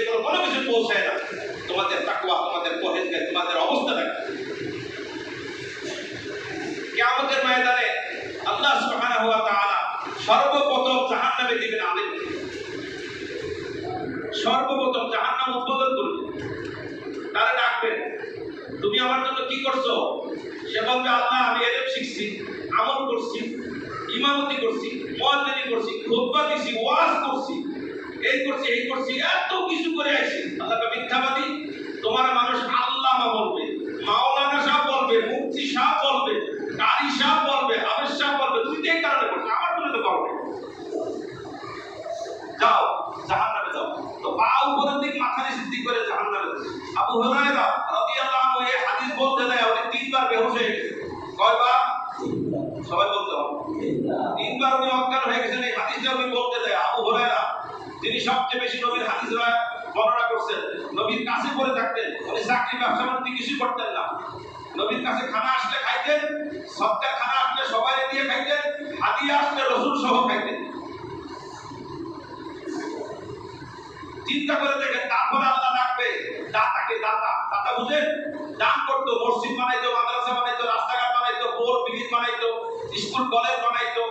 এগুলো কোনো কিছু পৌঁছায় না। তোমাদের তাকুয়া তোমাদের পহেজগার তোমাদের অবস্থা দেখো। কিয়ামতের ময়দানে আল্লাহ সুবহানাহু ওয়া তাআলা সর্বপ্রথম জাহান্নামে দিবেন আলেম সর্বপ্রথম জাহান্নাম উদ্বোধন করবে তারা ডাকবেন, তুমি আমার জন্য কি করছ? সে বলবে, আল্লাহ, আমি এলেম শিখছি, আমল করছি, ইমামতি করছি, মুয়াজ্জিনি করছি, খুতবা দিছি, ওয়াজ করছি এই করছি এই করছি, এত কিছু করে আইছি। আল্লাহকে মিথ্যাবাদী। তোমার মানুষ আল্লামা বলবে, মাওলানা সাহেব বলবে, মুফতি সাহেব বলবে, কারি সাহেব বলবে, হাফেজ সাহেব বলবে তুমি কারণে করছ, আমার জন্য তো করবে যাও, জাহান্নামে যাও। তো পা উপরের দিক, মাথা নিচের দিক করে জাহান্নামে যাও। আবু হুরায়রা আনহু এই হাদিস বলতে দেয় উনি তিনবার বেহুশ হয়ে গেছে। কয়বার? সবাই বলতে হবে। তিনবার উনি অজ্ঞান হয়ে গেছেন এই হাদিসটা উনি বলতে দেয় আবু হুরায়রা তিনি সবচেয়ে বেশি নবীর হাদিস বর্ণনা করছেন, নবীর কাছে পড়ে থাকতেন, উনি চাকরি ব্যবসা করতেন না। নবীর কাছে খানা আসলে খাইতেন খানা আসলে সবাই দিয়ে খাইতেন আসলে রসুন সহ খাইতেন। চিন্তা করে দেখেন, তারপরে আল্লাহ ডাকবে, দাতাকে দাতা দাতা বুঝেন, দান করতো, মসজিদ বানাইতো, মাদ্রাসা বানাইতো, রাস্তাঘাট বানাইতো ব্রিজ বানাইতো, স্কুল, কলেজ বানাইতো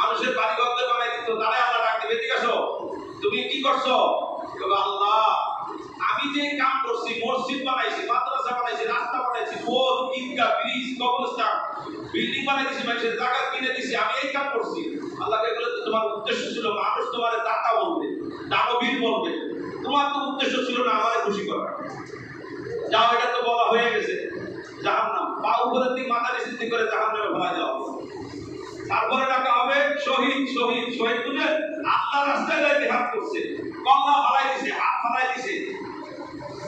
মানুষের বাড়ি ঘর বানাই দিত তারে আল্লাহ ডাক দিবে ঠিক আছে তুমি কি করছ বলবে, আল্লাহ আমি যে কাম করছি মসজিদ বানাইছি মাদ্রাসা বানাইছি রাস্তা বানাইছি পোল ঈদগাহ ব্রিজ কবরস্থান বিল্ডিং বানাই দিছি মানুষের জায়গা কিনে দিছি আমি এই কাম করছি আল্লাহকে বলে তো তোমার উদ্দেশ্য ছিল মানুষ তোমার দাতা বলবে দানবীর বলবে তোমার তো উদ্দেশ্য ছিল না আমারে খুশি করা যাও এটা তো বলা হয়ে গেছে জাহান্নাম পা উপরের দিক করে জাহান্নামে ভরা যাও। তারপরে ডাকা হবে, শহীদ শহীদ শহীদ বুঝে আল্লাহ রাস্তায় যাইতে হাত করছে। কল্লা ফালাই দিছে, হাত ফালাই দিছে।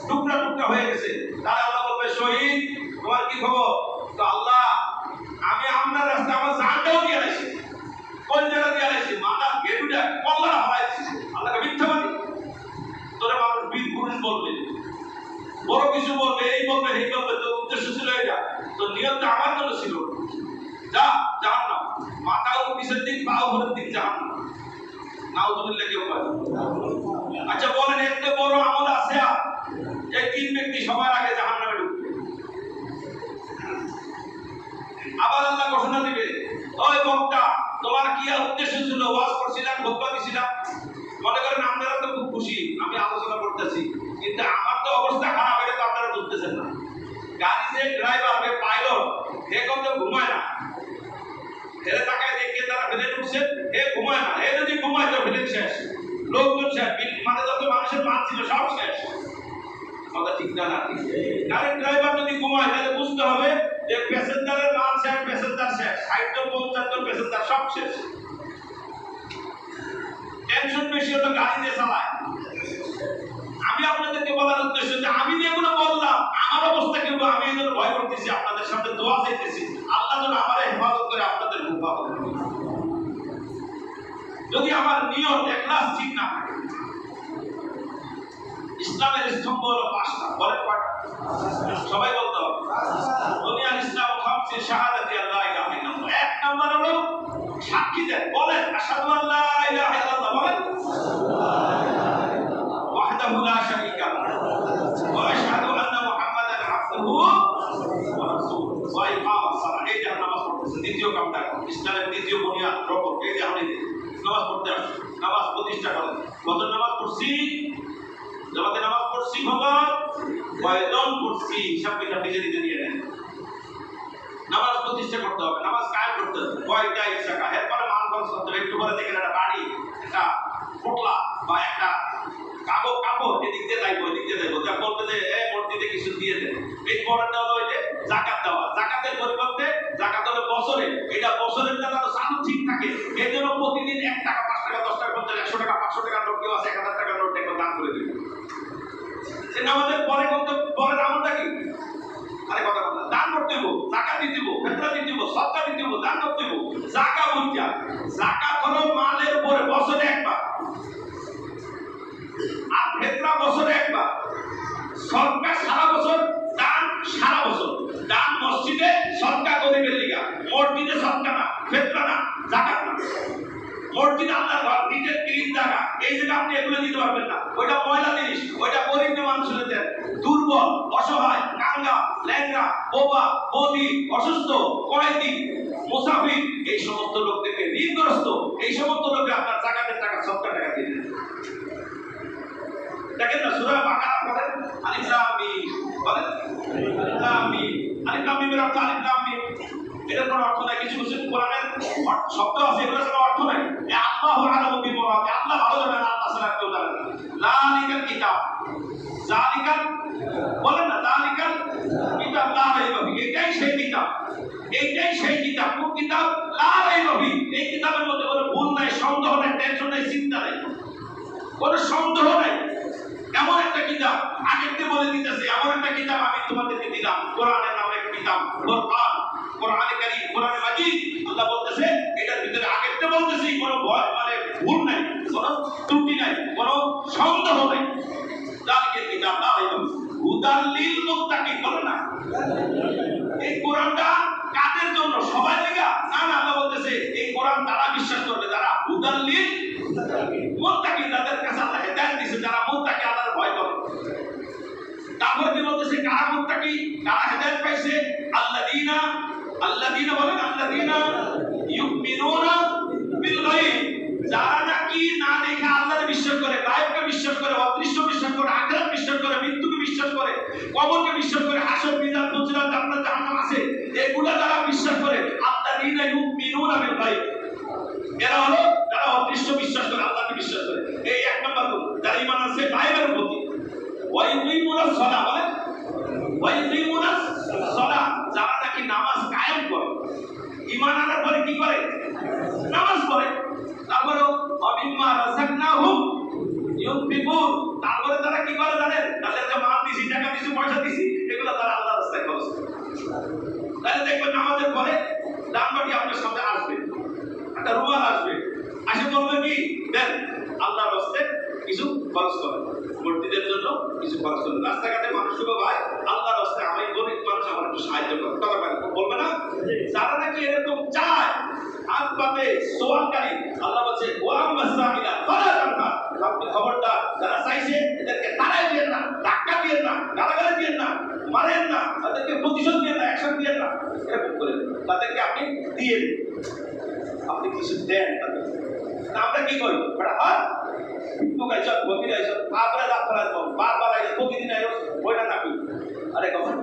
টুকরা টুকরা হয়ে গেছে। তাহলে আল্লাহ বলবে, শহীদ, তোমার কি খবর? তো আল্লাহ, আমি আপনার রাস্তায় আমার জানটাও দিয়ে আইছি কোন জায়গা দিয়ে আইছি মাথা গেটুটা কল্লা ফালাই দিছে। আল্লাহকে মিথ্যাবাদী তোরা মানুষ, বীর পুরুষ বলবে। বড় কিছু বলবে, এই বলবে এই বলবে। তোর উদ্দেশ্য ছিল এটা। তো নিয়মটা আমার জন্য ছিল। যা, জাহান্নাম। মাথা ও পিছের দিক পা উপরের দিক, জাহান্নাম। নাউজুবিল্লাহ, কেউ পারে আচ্ছা বলেন, এত বড় আমল আছে এই তিন ব্যক্তি সবার আগে জাহান্নামে ঢুকবে। আবার আল্লাহ ঘোষণা দিবে, ওই বক্তা, তোমার কি উদ্দেশ্য ছিল? ওয়াজ করছিলাম ভোক্তা দিছিলাম। মনে করেন আপনারা তো খুব খুশি, আমি আলোচনা করতেছি। কিন্তু আমার তো অবস্থা খারাপ, এটা তো আপনারা বুঝতেছেন না। গাড়ি যে ড্রাইভার যে পাইলট হে কত ঘুমায় না হেরে তাকায় দেখে তারা ফেলে ঢুকছে হে ঘুমায় না হে যদি ঘুমায় তো ফেলে শেষ লোকজন শেষ বিল- মানে যত মানুষের মাল ছিল সব শেষ কথা ঠিক না না গাড়ির ড্রাইভার যদি ঘুমায়, তাহলে বুঝতে হবে যে প্যাসেঞ্জারের মাল শেষ, প্যাসেঞ্জার শেষ। ষাট জন প্যাসেঞ্জার সব শেষ। টেনশন বেশি হলো গাড়িতে চালায়। ইসলামের স্তম্ভ হলো পাঁচটা বলেন সবাই বলতে হবে দুনিয়ার ইসলাম খামসি শাহাদাতি আল্লাহ, এক নাম্বার হলো সাক্ষী দেন, বলেন ইল্লাল্লাহ বলেন ওয়াহদাহু লা শারীকা লাহু ওয়া আশহাদু আন্না মুহাম্মাদান আবদুহু ওয়া রাসূলুহু ওয়া ইকামাস সালাহ এই যে আমরা নামাজ পড়তেছি দ্বিতীয় কামটা ইসলামের দ্বিতীয় বুনিয়াদ রকম এই যে আমরা নামাজ পড়তে আসছি নামাজ প্রতিষ্ঠা করেন কত নামাজ পড়ছি জামাতে নামাজ পড়ছি ভগবান কয়জন পড়ছি হিসাব কিতাব নিজে নিজে নিয়ে নেন নামাজ প্রতিষ্ঠা করতে হবে, নামাজ কায়েম করতে হবে। কয়টা ইচ্ছা এরপরে মান খরচ একটু পরে দেখেন একটা বাড়ি জাকাত হলো মালের উপরে বছরে একবার। আর ফেতরা বছরে একবার। সদকা সারা বছর, দান সারা বছর। দান মসজিদে সদকা গরিবের লিগা। মসজিদে সদকা না ফেতরা না, জাকাত না। মসজিদ আল্লাহর ঘর নিচের ক্লিন জায়গা। এই জায়গা আপনি এগুলো দিতে পারবেন না। ওইটা ময়লা জিনিস, ওইটা গরিব মানুষের দেন দুর্বল, অসহায়, কাঙ্গা ল্যাংরা বোবা বদি অসুস্থ, কয়েদি, মুসাফির এই সমস্ত লোকদেরকে ঋণগ্রস্ত, এই সমস্ত লোককে আপনার জাকাতের টাকা সবটা টাকা দিয়ে দেন। দেখেন না, সুরা বাকারা বলেন আলিফ লামি বলেন লামি আলিফ লামি অর্থ আলিফ লামি এটার কোনো অর্থ নাই, কিছু কিছু কোরআনের শব্দ আছে এগুলোর কোনো অর্থ নাই এ আল্লাহু আলামু বিমুরাদি আল্লাহ ভালো জানেন আল্লাহ ছাড়া কেউ জানে না লালিকাল কিতাব জালিকাল বলেন না জালিকাল কিতাব লা রাইবা ফি এটাই সেই কিতাব এইটাই সেই কিতাব। কোন কিতাব? লা রাইবা ফি এই কিতাবের মধ্যে কোনো ভুল নাই, সন্দেহ নাই টেনশন নাই, চিন্তা নাই। কোনো সন্দেহ নাই। এমন একটা কিতাব আগেতে বলে দিতেছে, এমন একটা কিতাব আমি তোমাদেরকে দিলাম। কোরআনের নামে একটা কিতাব, কোরআন, কোরআনে কারীম, কোরআনে মাজিদ। আল্লাহ বলতেছে, এটার ভিতরে আগেতে বলতেছি, কোনো ভয় মানে ভুল নাই, কোনো ত্রুটি নাই, কোনো সন্দেহ নাই। জালিকে কিতাব না হইল হুদাল্লিল মুত্তাকিন, বলে না? এই কোরআনটা আল্লাযীনা বলেন আল্লাযীনা ইউমিনুনা বিল গায়ব যারা দামবাটি আপনার সামনে আসবে। একটা রুমাল আসবে। আসে বলবে কি দেন আল্লাহর রাস্তে কিছু খরচ করে। মূর্তিদের জন্য কিছু খরচ করে। রাস্তাঘাটে মানুষ বলবে, ভাই আল্লাহর রাস্তে আমি গরিব মানুষ আমার একটু সাহায্য করো। কথা বলে বলবে না? যারা নাকি এরকম চায় হাত পাতে সোয়ালকারী আল্লাহ বলছে ওয়াম মাসাইলা ফালা তানহা। আপনি খবরদার যারা চাইছে এদেরকে তাড়াই দিয়েন না ধাক্কা দিয়েন না গালাগালি দিয়েন না মারেন না তাদেরকে প্রতিশোধ দিয়েন না অ্যাকশন দিয়েন না এরকম করে তাদেরকে আপনি দিয়ে দিন। আপনি কিছু দেন তাদেরকে। আমরা কি করি? বেটা হাত তো গাইছ বকি তারপরে রাত ফেলা যাব বারবার আইস প্রতিদিন আইস ওইটা না আরে কখন?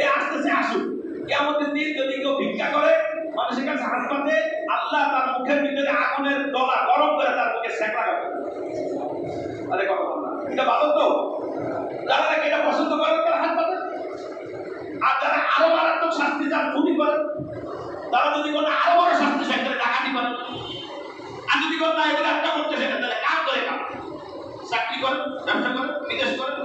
এ আসতেছে আসুক কেমন দিন যদি কেউ ভিক্ষা করে, মানুষের কাছে হাত পাতে আল্লাহ তার মুখের ভিতরে আগুনের দলা গরম করে তার মুখে সেক লাগাবে এগুলো একটা করতে চাই তাহলে কাজ করে ব্যবসা করে বিদেশ করে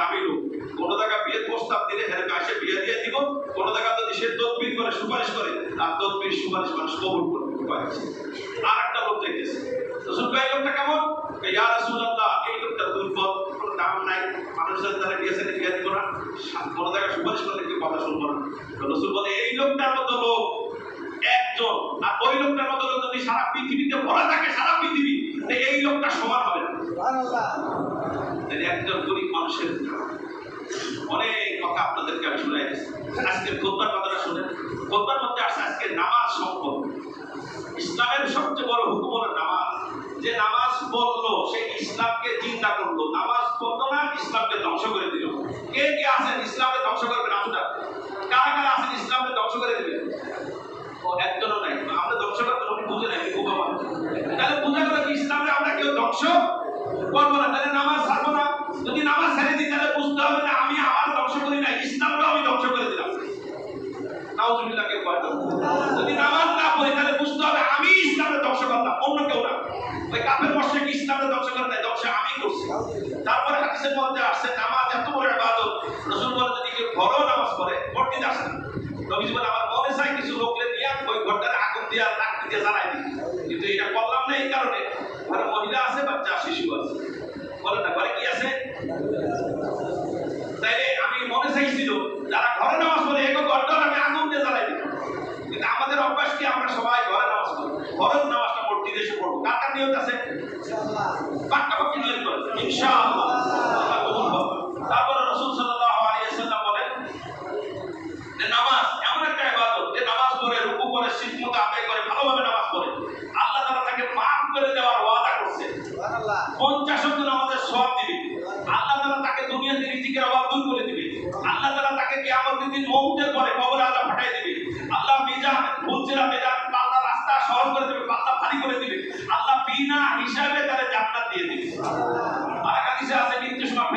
লোক। কোন জায়গা বিয়ের প্রস্তাব দিলে হেরে আসে বিয়ে দিয়ে দিব, কোন জায়গা যদি সে তদবির করে, সুপারিশ করে, তার তদবির, সুপারিশ মানুষ কবুল করবে। আর একটা লোক দেখতেছে। রসুল ভাই লোকটা কেমন? ইয়া রাসূলুল্লাহ, এই লোকটা দুর্বল, কোনো দাম নাই। মানুষের দ্বারা সাথে বিয়ে দিব না। কোন জায়গায় সুপারিশ করলে কি কথা শুনব না। রসুল বলে, এই লোকটার মতো লোক, একজন। আর ওই লোকটার মতো লোক যদি সারা পৃথিবীতে ভরা থাকে, সারা পৃথিবী এই লোকটা সমান হবে না। একজন গরিব মানুষের অনেক কথা আপনাদেরকে আমি শুনে আজকে কথাটা শুনেন। মধ্যে আসে আজকে নামাজ সম্পদ ইসলামের সবচেয়ে বড় হুকুম হলো নামাজ। যে নামাজ পড়ল, সে ইসলামকে চিন্তা করল। নামাজ পড়ল না, ইসলামকে ধ্বংস করে দিল। কে কে আছেন ইসলামকে ঘরেও নামাজ পড়ে ঘরটি আসেন নবীজি বলে, আমার মনে চাই কিছু লোকলে নিয়ে ওই ঘরটারে আগুন দিয়ে লাকড়ি দিয়ে জ্বালাই দিই কিন্তু এটা করলাম না এই কারণে। ঘরে মহিলা আছে, বাচ্চা, শিশু আছে। বলে না, ঘরে কি আছে? আরেক আছে মৃত্যুর সময়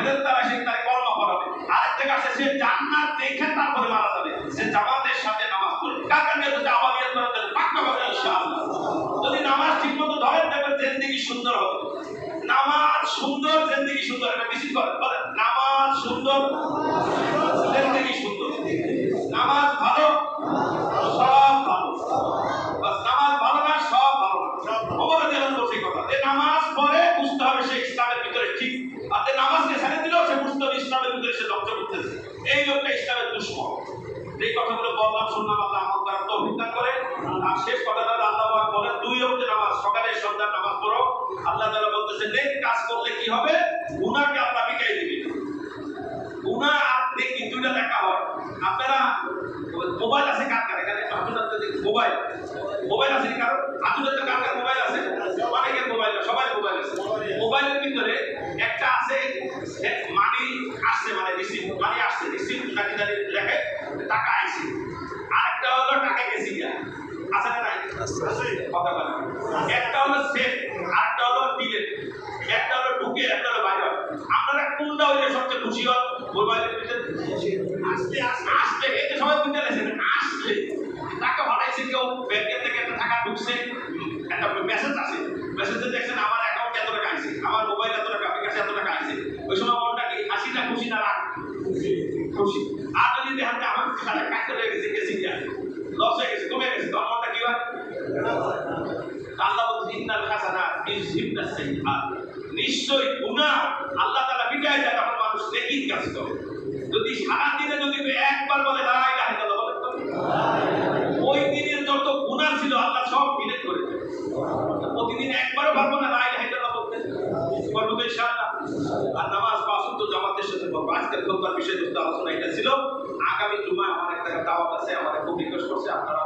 এসে তারে কলমা পড়াবে আরেক জায়গা আছে, সে জান্নাত দেখে তারপরে মারা যাবে। সে জামাতের সাথে নামাজ পড়ে কাকা নিয়ে যদি আবাদিয়াত করে তাহলে পাক্কা হবে যদি নামাজ ঠিকমতো ধরেন, দেখবেন জিন্দেগি সুন্দর হবে। নামাজ সুন্দর, জিন্দেগি সুন্দর। এটা বেশি করে বলেন, নামাজ সুন্দর, জিন্দেগি সুন্দর। নামাজ ভালো, সব ভালো। নামাজ ভালো না, সব ভালো না। সেই কথা। যে নামাজ পড়ে বুঝতে হবে সে ইসলামের সে ধ্বংস করতেছে। এই লোকটা ইসলামের দুশ্মন। এই কথাগুলো বললাম, শুনলাম, আল্লাহ আমল করার তৌফিক দান করে। আর শেষ কথাটা আল্লাহ বলেন, দুই ওয়াক্ত নামাজ, সকালে সন্ধ্যা নামাজ পড়ো। আল্লাহ তাআলা বলতেছে, নেক কাজ করলে কি হবে? গুনাহকে আল্লাহ মিটাই দিবে। গুনাহ আর নেকি দুইটা লেখা হয়। আপনারা, মোবাইল আছে কার কার? এখানে মোবাইল। মোবাইল আছে কি কারও? আপনাদের তো কার কার একটা মেসেজ আছে। মেসেজে দেখছেন আমার অ্যাকাউন্ট এত টাকা আইছে আমার মোবাইল এত টাকা আমার কাছে এত টাকা আইছে ওই সময় মনটা কি হাসি না খুশি না রাগ খুশি আর যদি দেখেন যে আমার খালে কাটতে হয়ে গেছে গেছি গিয়া লস হয়ে গেছে কমে গেছে তখন মনটা কি হয় আল্লাহ বলছে ইন্নাল হাসানাত ইউযহিবনা সাইয়্যাত নিশ্চয়ই গুনাহ আল্লাহ তাআলা মিটায় দেয় তখন মানুষ নেকির কাজ করে যদি সারা দিনে যদি কেউ একবার বলে লা ইলাহা ইল্লাল্লাহ বলে তো ওই দিনের যত গুনাহ ছিল আল্লাহ সব ডিলিট করে দেয় প্রতিদিন একবারও পারব না লা ইলাহা ইল্লাল্লাহ বলতে পারব তো ইনশাআল্লাহ আর নামাজ পাঁচত্ব জামাতের সাথে পড়ব আজকের বিষয়বস্তু আলোচনা এটা ছিল। আগামী জুমায় আমার একটা দাওয়াত আছে, আমাদের খুব রিকোয়েস্ট করছে আপনারা